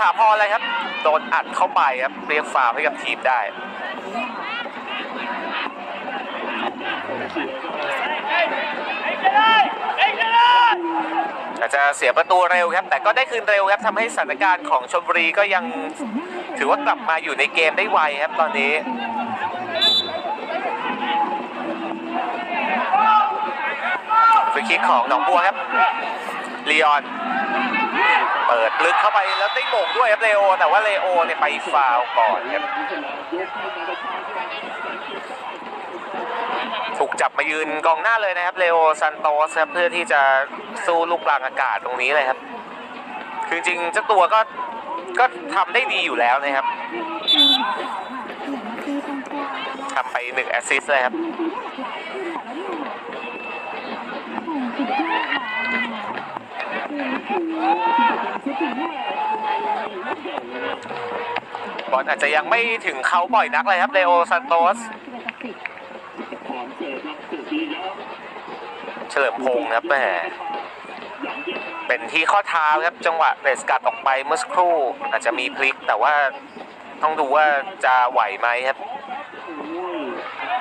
ถาพรเลยครับ โดนอัดเข้าไปครับ เรียกฟาวให้กับทีมได้อาจจะเสียประตูเร็วครับ แต่ก็ได้คืนเร็วครับทำให้สถานการณ์ของชลบุรีก็ยังถือว่ากลับมาอยู่ในเกมได้ไวครับตอนนี้ฟรีคิกของหนองบัวครับ ลีออน เปิดลึกเข้าไปแล้วได้โมงด้วยครับเลโอ แต่ว่าเลโอเนี่ยไปฟาวก่อนครับถูกจับมายืนกองหน้าเลยนะครับเลโอซันโตสครับเพื่อที่จะสู้ลูกกลางอากาศตรงนี้เลยครับ คือจริงเจ้าตัวก็ก็ทำได้ดีอยู่แล้วนะครับทำไปหนึ่งแอสซิสต์เลยครับ บอลอาจจะยังไม่ถึงเขาบ่อยนักเลยครับเลโอซันโตสเฉลิมพงศ์ครับแหมเป็นที่ข้อเท้าครับจังหวะเรสกัดออกไปเมื่อสักครู่ อาจจะมีพลิกแต่ว่าต้องดูว่าจะไหวไหมครับ